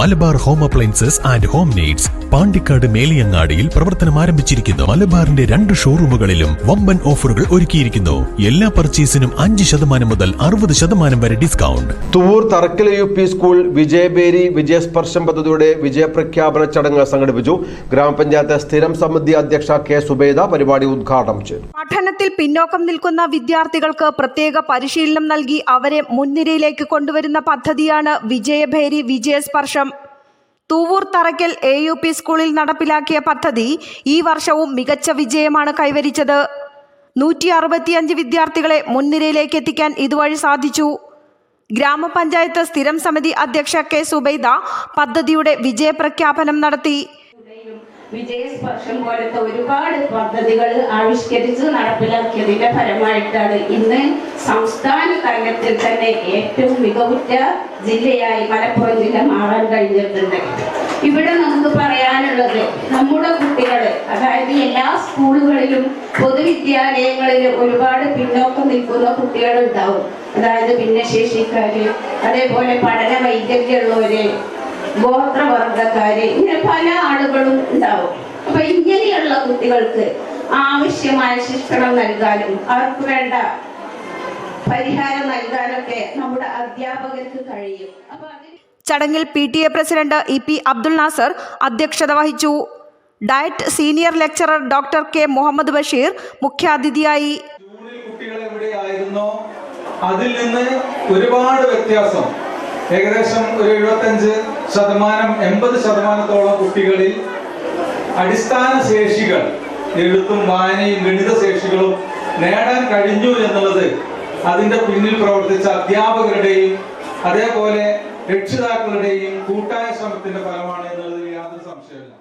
Malabar home appliances and home needs Pandikkad മേലിയങ്ങാടിയിൽ പ്രവർത്തനം ആരംഭിച്ചിരിക്കുന്നു. മലബാറിന്റെ രണ്ട് ഷോറൂമുകളിലും വമ്പൻ ഓഫറുകൾ ഒരുക്കിയിരിക്കുന്നു. എല്ലാ പർച്ചേസിനും അഞ്ച് ശതമാനം മുതൽ അറുപത് ശതമാനം വരെ discount. Thuvvur Tharakkal U P school Vijayabheri Vijayasparsham പദ്ധതിയുടെ വിജയപ്രഖ്യാപന ചടങ്ങ് സംഘടിപ്പിച്ചു. ഗ്രാമപഞ്ചായത്ത് സ്ഥിരം സമിതി അധ്യക്ഷ കെ സുബേദ പരിപാടി ഉദ്ഘാടനം ചെയ്തു. പഠനത്തിൽ പിന്നോക്കം നിൽക്കുന്ന വിദ്യാർത്ഥികൾക്ക് പ്രത്യേക പരിശീലനം നൽകി അവരെ മുൻനിരയിലേക്ക് കൊണ്ടുവരുന്ന പദ്ധതിയാണ് Vijayabheri Vijayasparsham. Thuvvur Tharakkal A U P സ്കൂളിൽ നടപ്പിലാക്കിയ പദ്ധതി ഈ വർഷവും മികച്ച വിജയമാണ് കൈവരിച്ചത്. നൂറ്റി അറുപത്തിയഞ്ച് വിദ്യാർത്ഥികളെ മുൻനിരയിലേക്ക് എത്തിക്കാൻ ഇതുവഴി സാധിച്ചു. ഗ്രാമപഞ്ചായത്ത് സ്ഥിരം സമിതി അധ്യക്ഷ കെ സുബൈദ പദ്ധതിയുടെ വിജയപ്രഖ്യാപനം നടത്തി. വിജയസ്പർശം പോലത്തെ ഒരുപാട് പദ്ധതികൾ ആവിഷ്കരിച്ച് നടപ്പിലാക്കിയതിന്റെ ഫലമായിട്ടാണ് ഇന്ന് സംസ്ഥാന തലത്തിൽ തന്നെ ഏറ്റവും മികവുറ്റ ജില്ലയായി മലപ്പുറം ജില്ല മാറാൻ കഴിഞ്ഞിട്ടുണ്ട്. ഇവിടെ നമുക്ക് പറയാനുള്ളത് നമ്മുടെ കുട്ടികൾ അതായത് എല്ലാ സ്കൂളുകളിലും പൊതുവിദ്യാലയങ്ങളിൽ ഒരുപാട് പിന്നോക്കം നിൽക്കുന്ന കുട്ടികൾ ഉണ്ടാവും അതായത് ഭിന്നശേഷിക്കാര് അതേപോലെ പഠന വൈകല്യമുള്ളവര് ഗോത്രവർഗക്കാര് ഇങ്ങനെ പല ആളുകളും ഉണ്ടാവും. അപ്പൊ ഇങ്ങനെയുള്ള കുട്ടികൾക്ക് ആവശ്യമായ ശിക്ഷണം നൽകാനും അവർക്ക് വേണ്ട പരിഹാരം നൽകാനൊക്കെ നമ്മുടെ അധ്യാപകർക്ക് കഴിയും. അപ്പൊ ചടങ്ങിൽ P T A president E P Abdul Nasar അധ്യക്ഷത വഹിച്ചു. DIET senior lecturer doctor K Muhammad Basheer മുഖ്യാതിഥിയായി. കുട്ടികൾ എവിടെയായിരുന്നോ? അതിൽ നിന്ന് ഒരുപാട് വ്യത്യാസം. ഏകദേശം ഒരു എഴുപത്തഞ്ച് ശതമാനം എൺപത് ശതമാനത്തോളം കുട്ടികളിൽ അടിസ്ഥാന ശേഷികൾ എഴുത്തും വായനയും ഗണിത ശേഷികളും നേടാൻ കഴിഞ്ഞു എന്നുള്ളത് അതിന്റെ പിന്നിൽ പ്രവർത്തിച്ച അധ്യാപകരുടെയും അതേപോലെ രക്ഷിതാക്കളുടെയും കൂട്ടായ ശ്രമത്തിന്റെ ഫലമാണ് എന്നുള്ളതിൽ യാതൊരു സംശയമില്ല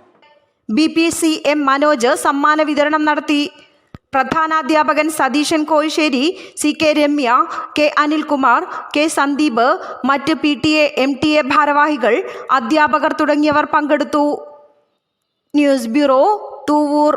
B P S C M Manoj സമ്മാന വിതരണം നടത്തി. പ്രധാനാധ്യാപകൻ Satheesan Koyisseri C K Ramya K Anilkumar K Sandeep മറ്റ് P T A M T A ഭാരവാഹികൾ അധ്യാപകർ തുടങ്ങിയവർ പങ്കെടുത്തു. News bureau Thuvvur.